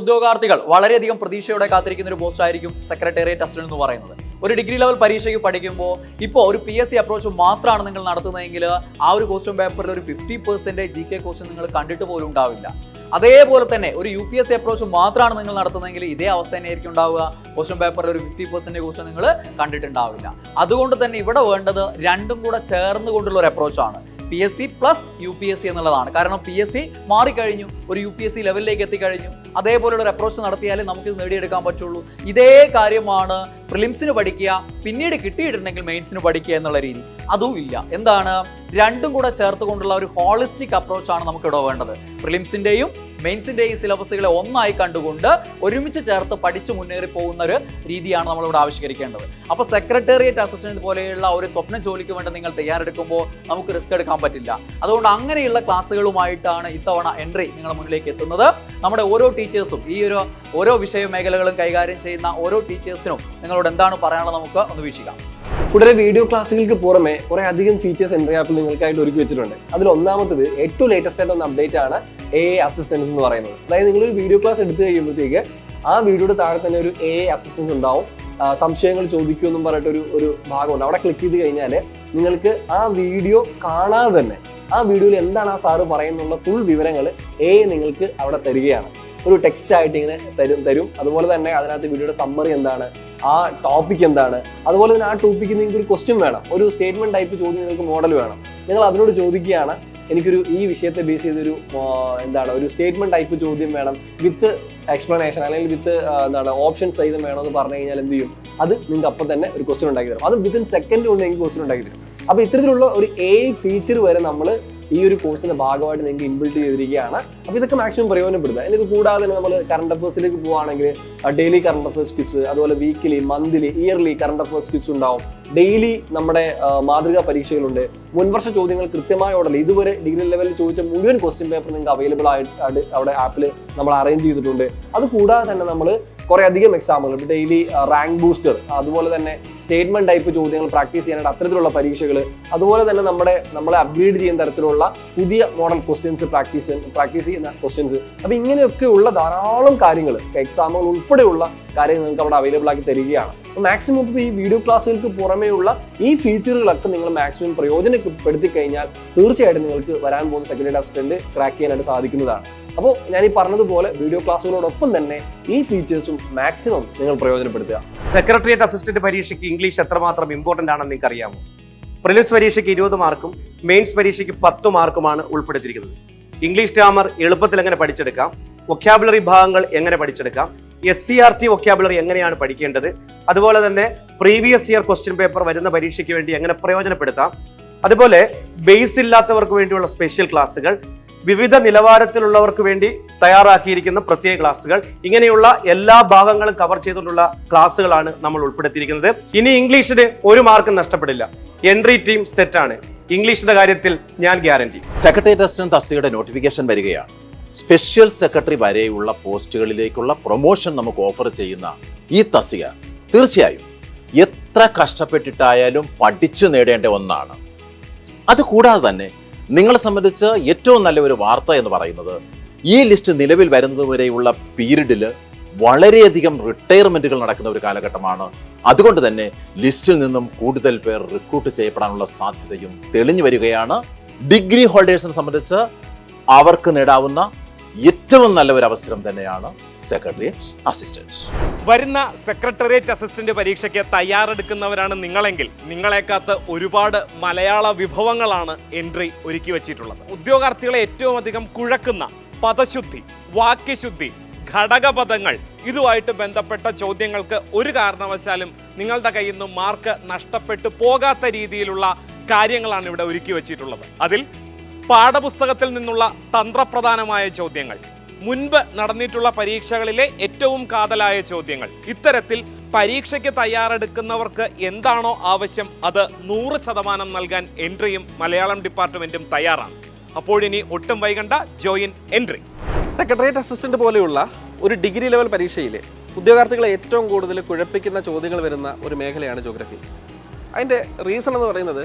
ഉദ്യോഗാർത്ഥികൾ വളരെയധികം പ്രതീക്ഷയോടെ കാത്തിരിക്കുന്ന ഒരു പോസ്റ്റ് ആയിരിക്കും സെക്രട്ടേറിയറ്റ് അസിസ്റ്റന്റ് എന്ന് പറയുന്നത്. ഒരു ഡിഗ്രി ലെവൽ പരീക്ഷയ്ക്ക് പഠിക്കുമ്പോൾ ഇപ്പോൾ ഒരു പി എസ് സി അപ്രോച്ച് മാത്രമാണ് നിങ്ങൾ നടത്തുന്നതെങ്കിൽ ആ ഒരു ക്വസ്റ്റ്യൻ പേപ്പറിൽ ഒരു fifty percentage G K question നിങ്ങൾ കണ്ടിട്ട് പോലും ഉണ്ടാവില്ല. അതേപോലെ തന്നെ ഒരു U P S C approach മാത്രമാണ് നിങ്ങൾ നടത്തുന്നതെങ്കിൽ ഇതേ അവസ്ഥ തന്നെയായിരിക്കും ഉണ്ടാവുക. ക്വസ്റ്റ്യൻ പേപ്പറിൽ ഒരു ഫിഫ്റ്റി പെർസെന്റ് ക്വസ്റ്റ്യൻ നിങ്ങൾ കണ്ടിട്ടുണ്ടാവില്ല. അതുകൊണ്ട് തന്നെ ഇവിടെ വേണ്ടത് രണ്ടും കൂടെ ചേർന്ന് കൊണ്ടുള്ള ഒരു അപ്രോച്ചാണ് P S C plus U P S C എന്നുള്ളതാണ്. കാരണം പി എസ് സി മാറിക്കഴിഞ്ഞു ഒരു യു പി എസ് സി ലെവലിലേക്ക് എത്തിക്കഴിഞ്ഞു. അതേപോലുള്ള ഒരു അപ്രോച്ച് നടത്തിയാലേ നമുക്ക് നേടിയെടുക്കാൻ പറ്റുള്ളൂ. ഇതേ കാര്യമാണ് പ്രിലിംസിന് പഠിക്കുക പിന്നീട് കിട്ടിയിട്ടുണ്ടെങ്കിൽ മെയിൻസിന് പഠിക്കുക എന്നുള്ള രീതി. അതും ഇല്ല. എന്താണ്? രണ്ടും കൂടെ ചേർത്ത് കൊണ്ടുള്ള ഒരു ഹോളിസ്റ്റിക് അപ്രോച്ചാണ് നമുക്ക് ഇവിടെ വേണ്ടത്. പ്രിലിംസിന്റെയും ഈ സിലബസുകളെ ഒന്നായി കണ്ടുകൊണ്ട് ഒരുമിച്ച് ചേർത്ത് പഠിച്ചു മുന്നേറി പോകുന്ന ഒരു രീതിയാണ് നമ്മളിവിടെ ആവിഷ്കരിക്കേണ്ടത്. അപ്പോൾ സെക്രട്ടേറിയറ്റ് അസിസ്റ്റന്റ് പോലെയുള്ള ഒരു സ്വപ്ന ജോലിക്ക് വേണ്ടി നിങ്ങൾ തയ്യാറെടുക്കുമ്പോൾ നമുക്ക് റിസ്ക് എടുക്കാൻ പറ്റില്ല. അതുകൊണ്ട് അങ്ങനെയുള്ള ക്ലാസ്സുകളുമായിട്ടാണ് ഇത്തവണ എൻട്രി നിങ്ങളുടെ മുന്നിലേക്ക് എത്തുന്നത്. നമ്മുടെ ഓരോ ടീച്ചേഴ്സും ഈ ഒരു ഓരോ വിഷയ മേഖലകളും കൈകാര്യം ചെയ്യുന്ന ഓരോ ടീച്ചേഴ്സിനും നിങ്ങളോട് എന്താണ് പറയാനുള്ളത് നമുക്ക് ഒന്ന് വീക്ഷിക്കാം. കൂടാതെ വീഡിയോ ക്ലാസ്സുകൾക്ക് പുറമെ കുറെ അധികം ഫീച്ചേഴ്സ് എൻട്രി ആപ്പിൽ നിങ്ങൾക്കായിട്ട് ഒരുക്കി വെച്ചിട്ടുണ്ട്. അതിൽ ഒന്നാമത്തത് ഏറ്റവും ലേറ്റസ്റ്റ് ആയിട്ട് ഒന്ന് അപ്ഡേറ്റ് ആണ് എ അസിസ്റ്റൻസ് എന്ന് പറയുന്നത്. അതായത് നിങ്ങളൊരു വീഡിയോ ക്ലാസ് എടുത്തു കഴിയുമ്പോഴത്തേക്ക് ആ വീഡിയോയുടെ താഴെ തന്നെ ഒരു എ അസിസ്റ്റൻസ് ഉണ്ടാവും. സംശയങ്ങൾ ചോദിക്കുമെന്നും പറഞ്ഞിട്ട് ഒരു ഒരു ഭാഗമുണ്ട് അവിടെ ക്ലിക്ക് ചെയ്ത് കഴിഞ്ഞാൽ നിങ്ങൾക്ക് ആ വീഡിയോ കാണാതെ തന്നെ ആ വീഡിയോയിൽ എന്താണ് ആ സാറ് പറയുന്നുള്ള ഫുൾ വിവരങ്ങൾ എ നിങ്ങൾക്ക് അവിടെ തരികയാണ്. ഒരു ടെക്സ്റ്റ് ആയിട്ട് ഇങ്ങനെ തരും തരും. അതുപോലെ തന്നെ അതിനകത്ത് വീഡിയോയുടെ സമ്മറി എന്താണ് ആ ടോപ്പിക് എന്താണ്. അതുപോലെ തന്നെ ആ ടോപ്പിക്ക് നിങ്ങൾക്ക് ഒരു ക്വസ്റ്റ്യൻ വേണം. ഒരു സ്റ്റേറ്റ്മെന്റ് ടൈപ്പ് ചോദ്യം നിങ്ങൾക്ക് മോഡൽ വേണം. നിങ്ങൾ അതിനോട് ചോദിക്കുകയാണ് എനിക്കൊരു ഈ വിഷയത്തെ ബേസ് ചെയ്തൊരു എന്താണ് ഒരു സ്റ്റേറ്റ്മെന്റ് ടൈപ്പ് ചോദ്യം വേണം വിത്ത് എക്സ്പ്ലനേഷൻ അല്ലെങ്കിൽ വിത്ത് എന്താണ് ഓപ്ഷൻസ് സഹിതം വേണമെന്ന് പറഞ്ഞു കഴിഞ്ഞാൽ എന്ത് ചെയ്യും? അത് നിങ്ങൾക്ക് അപ്പം തന്നെ ഒരു ക്വസ്റ്റ്യൻ ഉണ്ടാക്കി തരും. അത് വിത്തിൻ സെക്കൻഡ് കൊണ്ട് എനിക്ക് ക്വസ്റ്റ്യൻ ഉണ്ടാക്കി തരും. അപ്പോൾ ഇത്തരത്തിലുള്ള ഒരു എ ഫീച്ചർ വരെ നമ്മൾ ഈ ഒരു കോഴ്സിന്റെ ഭാഗമായിട്ട് നിങ്ങൾക്ക് ഇൻബിൽഡ് ചെയ്തിരിക്കുകയാണ്. അപ്പോൾ ഇതൊക്കെ മാക്സിമം പ്രയോജനപ്പെടുത്തുക. ഇനി ഇത് കൂടാതെ തന്നെ നമ്മൾ കറണ്ട് അഫേഴ്സിലേക്ക് പോവുകയാണെങ്കിൽ ഡെയിലി കറണ്ട് അഫേഴ്സ് ക്വിസ് അതുപോലെ weekly monthly yearly current affairs quiz ഉണ്ടാവും. ഡെയിലി നമ്മുടെ മാതൃകാ പരീക്ഷകളുണ്ട്. മുൻവർഷ ചോദ്യങ്ങൾ കൃത്യമായ ഓർഡറിൽ ഇതുവരെ ഡിഗ്രി ലെവലിൽ ചോദിച്ച മുഴുവൻ ക്വസ്റ്റ്യൻ പേപ്പർ നിങ്ങൾക്ക് അവൈലബിൾ ആയിട്ട് അവിടെ ആപ്പിൽ നമ്മൾ അറേഞ്ച് ചെയ്തിട്ടുണ്ട്. അത് കൂടാതെ തന്നെ നമ്മൾ കുറെ അധികം എക്സാമുകൾ ഡെയിലി റാങ്ക് ബൂസ്റ്റർ അതുപോലെ തന്നെ സ്റ്റേറ്റ്മെന്റ് ടൈപ്പ് ചോദ്യങ്ങൾ പ്രാക്ടീസ് ചെയ്യാനായിട്ട് അത്തരത്തിലുള്ള പരീക്ഷകൾ അതുപോലെ തന്നെ നമ്മുടെ നമ്മളെ അപ്ഗ്രേഡ് ചെയ്യുന്ന തരത്തിലുള്ള പുതിയ മോഡൽ ക്വസ്റ്റ്യൻസ് പ്രാക്ടീസ് പ്രാക്ടീസ് ചെയ്യുന്ന ക്വസ്റ്റ്യൻസ് അപ്പൊ ഇങ്ങനെയൊക്കെയുള്ള ധാരാളം കാര്യങ്ങൾ എക്സാമുകൾ ഉൾപ്പെടെയുള്ള കാര്യങ്ങൾ നിങ്ങൾക്ക് അവിടെ അവൈലബിൾ ആക്കി തരികയാണ്. മാക്സിമം ഇപ്പോൾ ഈ വീഡിയോ ക്ലാസ്സുകൾക്ക് പുറമേയുള്ള ഈ ഫീച്ചറുകളൊക്കെ നിങ്ങൾ മാക്സിമം പ്രയോജനപ്പെടുത്തി കഴിഞ്ഞാൽ തീർച്ചയായിട്ടും നിങ്ങൾക്ക് വരാൻ പോകുന്ന സെക്രട്ടറി അസിസ്റ്റന്റ് ക്രാക്ക് ചെയ്യാനായിട്ട് സാധിക്കുന്നതാണ്. അപ്പോൾ ഞാൻ ഈ പറഞ്ഞതുപോലെ വീഡിയോ ക്ലാസ്സുകളോടൊപ്പം തന്നെ ഈ ഫീച്ചേഴ്സും മാക്സിമം നിങ്ങൾ പ്രയോജനപ്പെടുത്തുക. സെക്രട്ടേറിയറ്റ് അസിസ്റ്റന്റ് പരീക്ഷയ്ക്ക് ഇംഗ്ലീഷ് എത്രമാത്രം ഇമ്പോർട്ടന്റ് ആണെന്ന് നിങ്ങൾക്ക് അറിയാമോ പ്രിലിംസ് പരീക്ഷയ്ക്ക് ഇരുപത് മാർക്കും മെയിൻസ് പരീക്ഷയ്ക്ക് പത്ത് മാർക്കുമാണ് ഉൾപ്പെടുത്തിയിരിക്കുന്നത്. ഇംഗ്ലീഷ് ഗ്രാമർ എളുപ്പത്തിൽ എങ്ങനെ പഠിച്ചെടുക്കാം? വൊക്കാബുലറി ഭാഗങ്ങൾ എങ്ങനെ പഠിച്ചെടുക്കാം? S C R T vocabulary എങ്ങനെയാണ് പഠിക്കേണ്ടത്? അതുപോലെ തന്നെ പ്രീവിയസ് ഇയർ ക്വസ്റ്റ്യൻ പേപ്പർ വരുന്ന പരീക്ഷയ്ക്ക് വേണ്ടി എങ്ങനെ പ്രയോജനപ്പെടുത്താം? അതുപോലെ ബേസ് ഇല്ലാത്തവർക്ക് വേണ്ടിയുള്ള സ്പെഷ്യൽ ക്ലാസ്സുകൾ വിവിധ നിലവാരത്തിലുള്ളവർക്ക് വേണ്ടി തയ്യാറാക്കിയിരിക്കുന്ന പ്രത്യേക ക്ലാസ്സുകൾ. ഇങ്ങനെയുള്ള എല്ലാ ഭാഗങ്ങളും കവർ ചെയ്തുകൊണ്ടുള്ള ക്ലാസ്സുകളാണ് നമ്മൾ ഉൾപ്പെടുത്തിയിരിക്കുന്നത്. ഇനി ഇംഗ്ലീഷിന് ഒരു മാർക്കും നഷ്ടപ്പെടില്ല. എൻട്രി ടീം സെറ്റ് ആണ്. ഇംഗ്ലീഷിന്റെ കാര്യത്തിൽ ഞാൻ ഗ്യാരണ്ടി സെക്രട്ടേറിയറ്റ് അസിസ്റ്റന്റ് തസ്തികയുടെ നോട്ടിഫിക്കേഷൻ വരികയാണ്. സ്പെഷ്യൽ സെക്രട്ടറി വരെയുള്ള പോസ്റ്റുകളിലേക്കുള്ള പ്രൊമോഷൻ നമുക്ക് ഓഫർ ചെയ്യുന്ന ഈ തസ്തിക തീർച്ചയായും എത്ര കഷ്ടപ്പെട്ടിട്ടായാലും പഠിച്ചു നേടേണ്ട ഒന്നാണ്. അതുകൂടാതെ തന്നെ നിങ്ങളെ സംബന്ധിച്ച് ഏറ്റവും നല്ലൊരു വാർത്ത എന്ന് പറയുന്നത് ഈ ലിസ്റ്റ് നിലവിൽ വരുന്നതുവരെയുള്ള പീരീഡിൽ വളരെയധികം റിട്ടയർമെന്റുകൾ നടക്കുന്ന ഒരു കാലഘട്ടമാണ്. അതുകൊണ്ട് തന്നെ ലിസ്റ്റിൽ നിന്നും കൂടുതൽ പേർ റിക്രൂട്ട് ചെയ്യപ്പെടാനുള്ള സാധ്യതയും തെളിഞ്ഞു വരികയാണ്. ഡിഗ്രി ഹോൾഡേഴ്സിനെ സംബന്ധിച്ച് അവർക്ക് നേടാവുന്ന ഏറ്റവും നല്ല ഒരു അവസരം തന്നെയാണ് സെക്രട്ടേറിയറ്റ് അസിസ്റ്റന്റ്. വരുന്ന സെക്രട്ടേറിയറ്റ് അസിസ്റ്റന്റ് പരീക്ഷയ്ക്ക് തയ്യാറെടുക്കുന്നവരാണ് നിങ്ങളെങ്കിൽ നിങ്ങളെക്കാത്ത ഒരുപാട് മലയാള വിഭവങ്ങളാണ് എൻട്രി ഒരുക്കി വച്ചിട്ടുള്ളത്. ഉദ്യോഗാർത്ഥികളെ ഏറ്റവും അധികം കുഴക്കുന്ന പദശുദ്ധി വാക്യശുദ്ധി ഘടകപദങ്ങൾ ഇതുമായിട്ട് ബന്ധപ്പെട്ട ചോദ്യങ്ങൾക്ക് ഒരു കാരണവശാലും നിങ്ങളുടെ കയ്യിൽ നിന്ന് മാർക്ക് നഷ്ടപ്പെട്ടു പോകാത്ത രീതിയിലുള്ള കാര്യങ്ങളാണ് ഇവിടെ ഒരുക്കി വെച്ചിട്ടുള്ളത്. അതിൽ പാഠപുസ്തകത്തിൽ നിന്നുള്ള തന്ത്രപ്രധാനമായ ചോദ്യങ്ങൾ. മുൻപ് നടന്നിട്ടുള്ള പരീക്ഷകളിലെ ഏറ്റവും കാതലായ ചോദ്യങ്ങൾ. ഇത്തരത്തിൽ പരീക്ഷയ്ക്ക് തയ്യാറെടുക്കുന്നവർക്ക് എന്താണോ ആവശ്യം അത് നൂറ് ശതമാനം നൽകാൻ എൻട്രിയും മലയാളം ഡിപ്പാർട്ട്മെന്റും തയ്യാറാണ്. അപ്പോഴിനി ഒട്ടും വൈകണ്ട ജോയിൻ എൻട്രി. സെക്രട്ടേറിയറ്റ് അസിസ്റ്റന്റ് പോലെയുള്ള ഒരു ഡിഗ്രി ലെവൽ പരീക്ഷയിൽ ഉദ്യോഗാർത്ഥികളെ ഏറ്റവും കൂടുതൽ കുഴപ്പിക്കുന്ന ചോദ്യങ്ങൾ വരുന്ന ഒരു മേഖലയാണ് ജോഗ്രഫി. അതിന്റെ റീസൺ എന്ന് പറയുന്നത്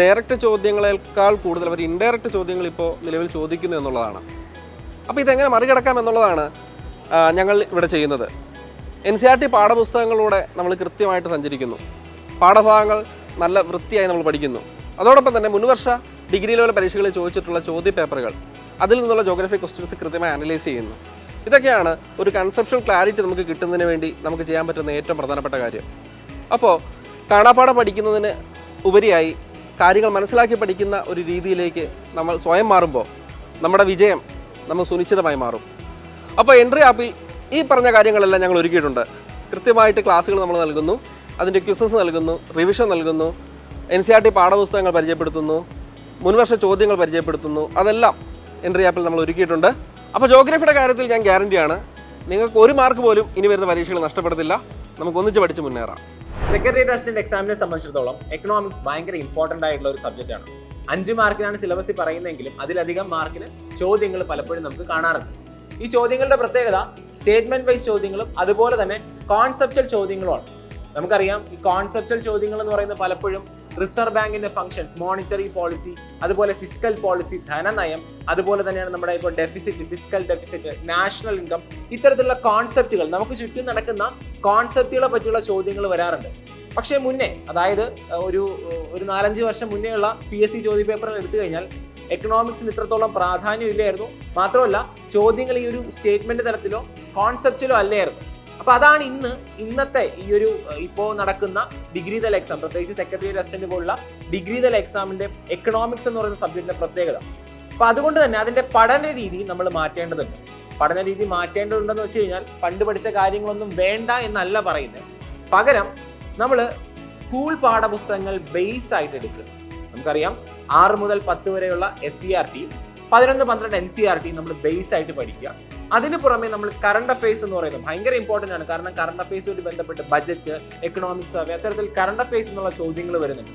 ഡയറക്റ്റ് ചോദ്യങ്ങളേക്കാൾ കൂടുതൽ അവർ ഇൻഡയറക്റ്റ് ചോദ്യങ്ങൾ ഇപ്പോൾ നിലവിൽ ചോദിക്കുന്നു എന്നുള്ളതാണ്. അപ്പോൾ ഇതെങ്ങനെ മറികടക്കാം എന്നുള്ളതാണ് ഞങ്ങൾ ഇവിടെ ചെയ്യുന്നത്. എൻ സി ആർ ടി പാഠപുസ്തകങ്ങളിലൂടെ നമ്മൾ കൃത്യമായിട്ട് സഞ്ചരിക്കുന്നു. പാഠഭാഗങ്ങൾ നല്ല വൃത്തിയായി നമ്മൾ പഠിക്കുന്നു. അതോടൊപ്പം തന്നെ മുൻവർഷ ഡിഗ്രി ലെവൽ പരീക്ഷകളിൽ ചോദിച്ചിട്ടുള്ള ചോദ്യ പേപ്പറുകൾ അതിൽ നിന്നുള്ള ജോഗ്രഫി ക്വസ്റ്റ്യൻസ് കൃത്യമായി അനലൈസ് ചെയ്യുന്നു. ഇതൊക്കെയാണ് ഒരു കൺസെപ്ഷൽ ക്ലാരിറ്റി നമുക്ക് കിട്ടുന്നതിന് വേണ്ടി നമുക്ക് ചെയ്യാൻ പറ്റുന്ന ഏറ്റവും പ്രധാനപ്പെട്ട കാര്യം. അപ്പോൾ കാണാപ്പാഠം പഠിക്കുന്നതിന് ഉപരിയായി കാര്യങ്ങൾ മനസ്സിലാക്കി പഠിക്കുന്ന ഒരു രീതിയിലേക്ക് നമ്മൾ സ്വയം മാറുമ്പോൾ നമ്മുടെ വിജയം നമ്മൾ സുനിശ്ചിതമായി മാറും. അപ്പോൾ എൻട്രി ആപ്പിൽ ഈ പറഞ്ഞ കാര്യങ്ങളെല്ലാം ഞങ്ങൾ ഒരുക്കിയിട്ടുണ്ട്. കൃത്യമായിട്ട് ക്ലാസ്സുകൾ നമ്മൾ നൽകുന്നു. അതിന്റെ ക്വിസസ് നൽകുന്നു. റിവിഷൻ നൽകുന്നു. എൻ സി ആർ ടി പാഠപുസ്തകങ്ങൾ പരിചയപ്പെടുത്തുന്നു. മുൻവർഷ ചോദ്യങ്ങൾ പരിചയപ്പെടുത്തുന്നു. അതെല്ലാം എൻട്രി ആപ്പിൽ നമ്മൾ ഒരുക്കിയിട്ടുണ്ട്. അപ്പോൾ ജോഗ്രഫിയുടെ കാര്യത്തിൽ ഞാൻ ഗ്യാരണ്ടിയാണ് നിങ്ങൾക്ക് ഒരു മാർക്ക് പോലും ഇനി വരുന്ന പരീക്ഷകൾ നഷ്ടപ്പെടത്തില്ല. നമുക്ക് ഒന്നിച്ച് പഠിച്ച് മുന്നേറാം. സെക്രട്ടറി അസിസ്റ്റന്റ് എക്സാമിനെ സംബന്ധിച്ചിടത്തോളം എക്കണോമിക്സ് ഭയങ്കര ഇമ്പോർട്ടന്റ് ആയിട്ടുള്ള ഒരു സബ്ജക്റ്റ് ആണ്. അഞ്ച് മാർക്കിനാണ് സിലബസിൽ പറയുന്നതെങ്കിലും അതിലധികം മാർക്കിന് ചോദ്യങ്ങൾ പലപ്പോഴും നമുക്ക് കാണാറുണ്ട്. ഈ ചോദ്യങ്ങളുടെ പ്രത്യേകത സ്റ്റേറ്റ്മെന്റ് വൈസ് ചോദ്യങ്ങളും അതുപോലെ തന്നെ കോൺസെപ്റ്റൽ ചോദ്യങ്ങളുമാണ്. നമുക്കറിയാം ഈ കോൺസെപ്റ്റൽ ചോദ്യങ്ങൾ എന്ന് പറയുന്നത് പലപ്പോഴും റിസർവ് ബാങ്കിന്റെ ഫംഗ്ഷൻസ് മോണിറ്ററി പോളിസി അതുപോലെ ഫിസിക്കൽ പോളിസി ധനനയം അതുപോലെ തന്നെയാണ് നമ്മുടെ ഇപ്പോൾ deficit fiscal deficit national income ഇത്തരത്തിലുള്ള കോൺസെപ്റ്റുകൾ നമുക്ക് ചുറ്റും നടക്കുന്ന കോൺസെപ്റ്റുകളെ പറ്റിയുള്ള ചോദ്യങ്ങൾ വരാറുണ്ട്. പക്ഷേ മുന്നേ അതായത് ഒരു ഒരു നാലഞ്ച് വർഷം മുന്നേ ഉള്ള പി എസ് സി ചോദ്യ പേപ്പറിൽ എടുത്തു കഴിഞ്ഞാൽ എക്കണോമിക്സിന് ഇത്രത്തോളം പ്രാധാന്യം ഇല്ലായിരുന്നു മാത്രമല്ല ചോദ്യങ്ങൾ ഈ ഒരു സ്റ്റേറ്റ്മെന്റ് തരത്തിലോ കോൺസെപ്റ്റിലോ അല്ലായിരുന്നു. അപ്പൊ അതാണ് ഇന്ന് ഇന്നത്തെ ഈ ഒരു ഇപ്പോ നടക്കുന്ന ഡിഗ്രി തല എക്സാം പ്രത്യേകിച്ച് സെക്രട്ടറി അസിസ്റ്റന്റ് പോലുള്ള ഡിഗ്രി തല എക്സാമിന്റെ എക്കണോമിക്സ് എന്ന് പറയുന്ന സബ്ജക്റ്റിന്റെ പ്രത്യേകത. അപ്പൊ അതുകൊണ്ട് തന്നെ അതിന്റെ പഠന രീതി നമ്മൾ മാറ്റേണ്ടതുണ്ട്. പഠന രീതി മാറ്റേണ്ടതുണ്ടെന്ന് വെച്ച് കഴിഞ്ഞാൽ പണ്ട് പഠിച്ച കാര്യങ്ങളൊന്നും വേണ്ട എന്നല്ല പറയുന്നത്. പകരം നമ്മൾ സ്കൂൾ പാഠപുസ്തകങ്ങൾ ബേസ് ആയിട്ട് എടുക്കുക. നമുക്കറിയാം ആറ് മുതൽ പത്ത് വരെയുള്ള എസ് സി ആർ ടി പതിനൊന്ന് പന്ത്രണ്ട് എൻ സി ആർ ടി നമ്മൾ ബേസ് ആയിട്ട് പഠിക്കുക. അതിന് പുറമെ നമ്മൾ കറണ്ട് അഫയേഴ്സ് എന്ന് പറയുന്നത് ഭയങ്കര ഇമ്പോർട്ടന്റ് ആണ്. കാരണം കറണ്ട് അഫയേഴ്സുമായിട്ട് ബന്ധപ്പെട്ട് ബജറ്റ് എക്കണോമിക് സർവേ അത്തരത്തിൽ കറണ്ട് അഫയേഴ്സ് എന്നുള്ള ചോദ്യങ്ങൾ വരുന്നുണ്ട്.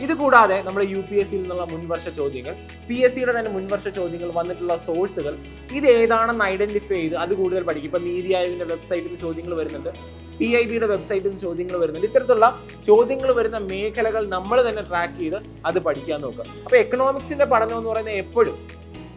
ഇതുകൂടാതെ നമ്മുടെ യു പി എസ് സിയിൽ നിന്നുള്ള മുൻവർഷ ചോദ്യങ്ങൾ പി എസ് സിയുടെ തന്നെ മുൻവർഷ ചോദ്യങ്ങൾ വന്നിട്ടുള്ള സോഴ്സുകൾ ഇത് ഏതാണെന്ന് ഐഡന്റിഫൈ ചെയ്ത് അത് കൂടുതൽ പഠിക്കും. ഇപ്പം നീതി ആയോഗിന്റെ വെബ്സൈറ്റിൽ നിന്ന് ചോദ്യങ്ങൾ വരുന്നുണ്ട്. പി ഐ ബിയുടെ വെബ്സൈറ്റിൽ നിന്ന് ചോദ്യങ്ങൾ വരുന്നുണ്ട്. ഇത്തരത്തിലുള്ള ചോദ്യങ്ങൾ വരുന്ന മേഖലകൾ നമ്മൾ തന്നെ ട്രാക്ക് ചെയ്ത് അത് പഠിക്കാൻ നോക്കുക. അപ്പോൾ എക്കണോമിക്സിന്റെ പഠനം എന്ന് പറയുന്നത് എപ്പോഴും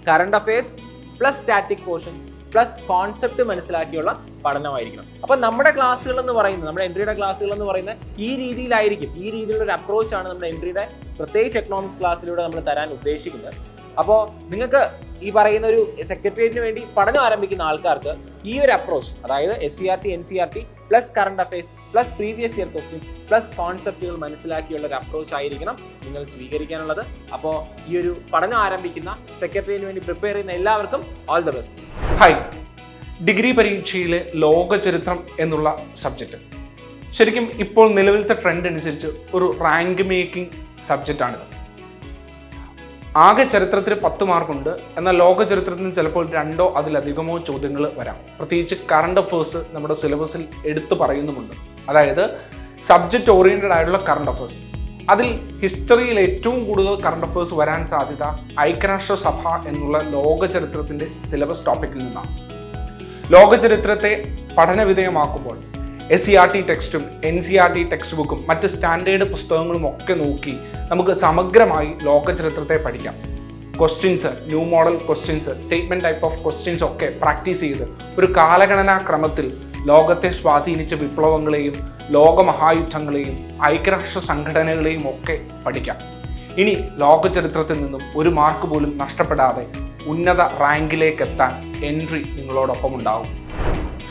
current affairs plus static portions plus concept മനസ്സിലാക്കിയുള്ള പഠനമായിരിക്കണം. അപ്പൊ നമ്മുടെ ക്ലാസ്സുകൾ എന്ന് പറയുന്നത് നമ്മുടെ എൻട്രിയുടെ ക്ലാസ്സുകൾ എന്ന് പറയുന്നത് ഈ രീതിയിലായിരിക്കും. ഈ രീതിയിലുള്ള ഒരു അപ്രോച്ചാണ് നമ്മുടെ എൻട്രിയുടെ പ്രത്യേകിച്ച് എക്കണോമിക്സ് ക്ലാസ്സിലൂടെ നമ്മൾ തരാൻ ഉദ്ദേശിക്കുന്നത്. അപ്പോൾ നിങ്ങൾക്ക് ഈ പറയുന്ന ഒരു സെക്രട്ടേറിയറ്റിന് വേണ്ടി പഠനം ആരംഭിക്കുന്ന ആൾക്കാർക്ക് ഈ ഒരു അപ്രോച്ച് അതായത് S C R T N C R T plus current affairs plus previous year question plus കോൺസെപ്റ്റുകൾ മനസ്സിലാക്കിയുള്ള ഒരു അപ്രോച്ച് ആയിരിക്കണം നിങ്ങൾ സ്വീകരിക്കാനുള്ളത്. അപ്പോൾ ഈ ഒരു പഠനം ആരംഭിക്കുന്ന സെക്രട്ടറിന് വേണ്ടി പ്രിപ്പയർ ചെയ്യുന്ന എല്ലാവർക്കും all the best high degree പരീക്ഷയിലെ ലോക ചരിത്രം എന്നുള്ള സബ്ജക്റ്റ് ശരിക്കും ഇപ്പോൾ നിലവിലത്തെ ട്രെൻഡ് അനുസരിച്ച് ഒരു റാങ്ക് മേക്കിംഗ് സബ്ജക്റ്റാണിത് ആകെ ചരിത്രത്തിന് പത്ത് മാർക്കുണ്ട്. എന്നാൽ ലോക ചരിത്രത്തിന് ചിലപ്പോൾ രണ്ടോ അതിലധികമോ ചോദ്യങ്ങൾ വരാം. പ്രത്യേകിച്ച് കറണ്ട് അഫേഴ്സ് നമ്മുടെ സിലബസിൽ എടുത്തു പറയുന്നുമുണ്ട്. അതായത് സബ്ജക്റ്റ് ഓറിയന്റഡ് ആയിട്ടുള്ള കറണ്ട് അഫേഴ്സ് അതിൽ ഹിസ്റ്ററിയിൽ ഏറ്റവും കൂടുതൽ കറണ്ട് അഫേഴ്സ് വരാൻ സാധ്യത ഐക്യരാഷ്ട്ര സഭ എന്നുള്ള ലോക ചരിത്രത്തിന്റെ സിലബസ് ടോപ്പിക്കിൽ നിന്നാണ്. ലോക ചരിത്രത്തെ പഠനവിധേയമാക്കുമ്പോൾ എസ് സി ആർ ടി ടെക്സ്റ്റും N C R T text ബുക്കും മറ്റ് സ്റ്റാൻഡേർഡ് പുസ്തകങ്ങളും ഒക്കെ നോക്കി നമുക്ക് സമഗ്രമായി ലോകചരിത്രത്തെ പഠിക്കാം. Questions new model questions statement type of questions ഒക്കെ പ്രാക്ടീസ് ചെയ്ത് ഒരു കാലഗണനാ ക്രമത്തിൽ ലോകത്തെ സ്വാധീനിച്ച വിപ്ലവങ്ങളെയും ലോകമഹായുദ്ധങ്ങളെയും ഐക്യരാഷ്ട്ര സംഘടനകളെയും ഒക്കെ പഠിക്കാം. ഇനി ലോകചരിത്രത്തിൽ നിന്നും ഒരു മാർക്ക് പോലും നഷ്ടപ്പെടാതെ ഉന്നത റാങ്കിലേക്ക് എത്താൻ എൻട്രി നിങ്ങളോടൊപ്പം ഉണ്ടാവും.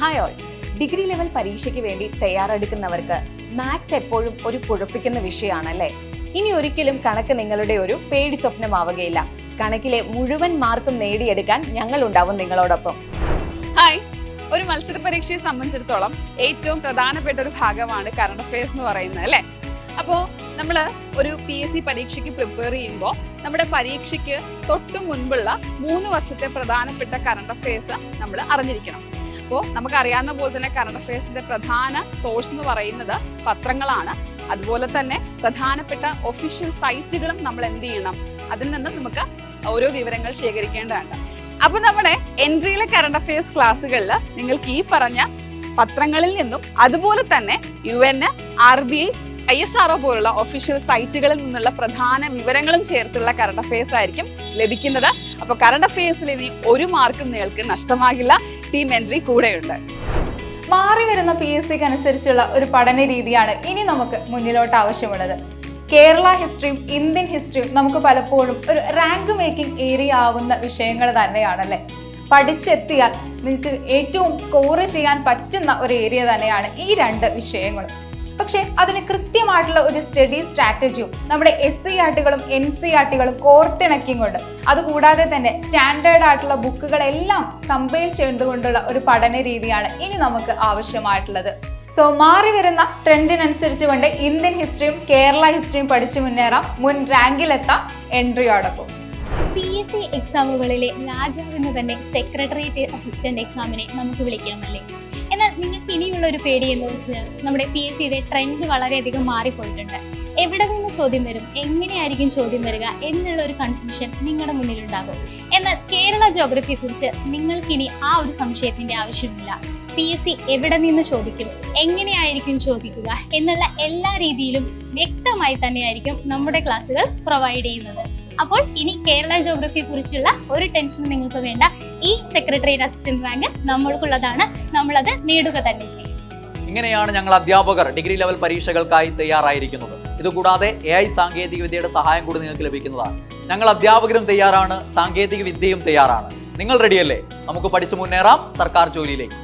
ഹായ് ഓൾ ഡിഗ്രി ലെവൽ പരീക്ഷയ്ക്ക് വേണ്ടി തയ്യാറെടുക്കുന്നവർക്ക് മാത്സ് എപ്പോഴും ഒരു കുഴപ്പിക്കുന്ന വിഷയമാണല്ലേ? ഇനി ഒരിക്കലും കണക്ക് നിങ്ങളുടെ ഒരു പേടി സ്വപ്നമാവുകയില്ല. കണക്കിലെ മുഴുവൻ മാർക്കും നേടിയെടുക്കാൻ ഞങ്ങൾ ഉണ്ടാവും നിങ്ങളോടൊപ്പം. ഹായ് ഒരു മത്സര പരീക്ഷയെ സംബന്ധിച്ചിടത്തോളം ഏറ്റവും പ്രധാനപ്പെട്ട ഒരു ഭാഗമാണ് കറണ്ട് അഫയേഴ്സ് എന്ന് പറയുന്നത് അല്ലേ? അപ്പോ നമ്മൾ ഒരു പി എസ് സി പരീക്ഷയ്ക്ക് പ്രിപ്പയർ ചെയ്യുമ്പോൾ നമ്മുടെ പരീക്ഷയ്ക്ക് തൊട്ടു മുൻപുള്ള മൂന്ന് വർഷത്തെ പ്രധാനപ്പെട്ട കറണ്ട് അഫയേഴ്സ് നമ്മൾ അറിഞ്ഞിരിക്കണം. അപ്പോൾ നമുക്കറിയാവുന്ന പോലെ തന്നെ കറണ്ട് അഫയേഴ്സിന്റെ പ്രധാന സോഴ്സ് എന്ന് പറയുന്നത് പത്രങ്ങളാണ്. അതുപോലെ തന്നെ പ്രധാനപ്പെട്ട ഒഫീഷ്യൽ സൈറ്റുകളും നമ്മൾ എന്ത് ചെയ്യണം? അതിൽ നിന്ന് നമുക്ക് ഓരോ വിവരങ്ങൾ ശേഖരിക്കേണ്ടതാണ് അപ്പൊ നമ്മുടെ എൻട്രിയിലെ കറണ്ട് അഫയേഴ്സ് ക്ലാസ്സുകളിൽ നിങ്ങൾക്ക് ഈ പറഞ്ഞ പത്രങ്ങളിൽ നിന്നും അതുപോലെ തന്നെ U N R B I S R O official official സൈറ്റുകളിൽ നിന്നുള്ള പ്രധാന വിവരങ്ങളും ചേർത്തുള്ള കറണ്ട് അഫയേഴ്സ് ആയിരിക്കും ലഭിക്കുന്നത്. അപ്പോൾ കറണ്ട് അഫയേഴ്സിൽ ഇനി ഒരു മാർക്കും നിങ്ങൾക്ക് നഷ്ടമാകില്ല. ടീം എൻട്രി കൂടെയുണ്ട്. മാറി വരുന്ന പി എസ് സിക്ക് അനുസരിച്ചുള്ള ഒരു പഠന രീതിയാണ് ഇനി നമുക്ക് മുന്നിലോട്ട് ആവശ്യമുള്ളത്. കേരള ഹിസ്റ്ററിയും ഇന്ത്യൻ ഹിസ്റ്ററിയും നമുക്ക് പലപ്പോഴും ഒരു റാങ്ക് മേക്കിംഗ് ഏരിയ ആവുന്ന വിഷയങ്ങൾ തന്നെയാണല്ലേ? പഠിച്ചെത്തിയാൽ നിങ്ങൾക്ക് ഏറ്റവും സ്കോർ ചെയ്യാൻ പറ്റുന്ന ഒരു ഏരിയ തന്നെയാണ് ഈ രണ്ട് വിഷയങ്ങളും. പക്ഷേ അതിന് കൃത്യമായിട്ടുള്ള ഒരു സ്റ്റഡി സ്ട്രാറ്റജിയും നമ്മുടെ എസ് സി ആർട്ടുകളും എൻ സി ആർട്ടുകളും കോർത്തിണക്കിയുകൊണ്ട് അതുകൂടാതെ തന്നെ സ്റ്റാൻഡേർഡ് ആയിട്ടുള്ള ബുക്കുകളെല്ലാം കമ്പൈൽ ചെയ്തുകൊണ്ടുള്ള ഒരു പഠന രീതിയാണ് ഇനി നമുക്ക് ആവശ്യമായിട്ടുള്ളത്. സോ മാറി വരുന്ന ട്രെൻഡിനനുസരിച്ച് കൊണ്ട് ഇന്ത്യൻ ഹിസ്റ്ററിയും കേരള ഹിസ്റ്ററിയും പഠിച്ചു മുന്നേറാം. മുൻ റാങ്കിലെത്താം എൻട്രിയോടൊപ്പം പി എസ് സി എക്സാമുകളിലെ രാജാവെന്ന് തന്നെ സെക്രട്ടേറിയറ്റ് അസിസ്റ്റന്റ് എക്സാമിനെ നമുക്ക് വിളിക്കാമല്ലേ? എന്നാൽ നിങ്ങൾക്ക് ഇനിയുള്ള ഒരു പേടി എന്ന് വെച്ചാൽ നമ്മുടെ പി എസ് സിയുടെ ട്രെൻഡ് വളരെയധികം മാറിപ്പോയിട്ടുണ്ട്. എവിടെ നിന്ന് ചോദ്യം വരും? എങ്ങനെയായിരിക്കും ചോദ്യം വരിക എന്നുള്ള ഒരു കൺഫ്യൂഷൻ നിങ്ങളുടെ മുന്നിലുണ്ടാകും. എന്നാൽ കേരള ജോഗ്രഫിയെ കുറിച്ച് നിങ്ങൾക്കിനി ആ ഒരു സംശയത്തിന്റെ ആവശ്യമില്ല. പി എസ് സി എവിടെ നിന്ന് ചോദിക്കും? എങ്ങനെയായിരിക്കും ചോദിക്കുക? എന്നുള്ള എല്ലാ രീതിയിലും വ്യക്തമായി തന്നെയായിരിക്കും നമ്മുടെ ക്ലാസ്സുകൾ പ്രൊവൈഡ് ചെയ്യുന്നത്. അപ്പോൾ ഇനി കേരള ജോഗ്രഫിയെ കുറിച്ചുള്ള ഒരു ടെൻഷനും നിങ്ങൾക്ക് വേണ്ട. ഈ സെക്രട്ടേറിയറ്റ് അസിസ്റ്റന്റ് റാങ്ക് നമ്മൾക്കുള്ളതാണ്. നമ്മളത് നേടുക തന്നെ ചെയ്യും. ഇങ്ങനെയാണ് ഞങ്ങൾ അധ്യാപകർ ഡിഗ്രി ലെവൽ പരീക്ഷകൾക്കായി തയ്യാറായിരിക്കുന്നത്. ഇതുകൂടാതെ എ ഐ സാങ്കേതിക വിദ്യയുടെ സഹായം കൂടി നിങ്ങൾക്ക് ലഭിക്കുന്നതാണ്. ഞങ്ങൾ അധ്യാപകരും തയ്യാറാണ് സാങ്കേതിക വിദ്യയും തയ്യാറാണ്. നിങ്ങൾ റെഡിയല്ലേ നമുക്ക് പഠിച്ചു മുന്നേറാം സർക്കാർ ജോലിയിലേക്ക്.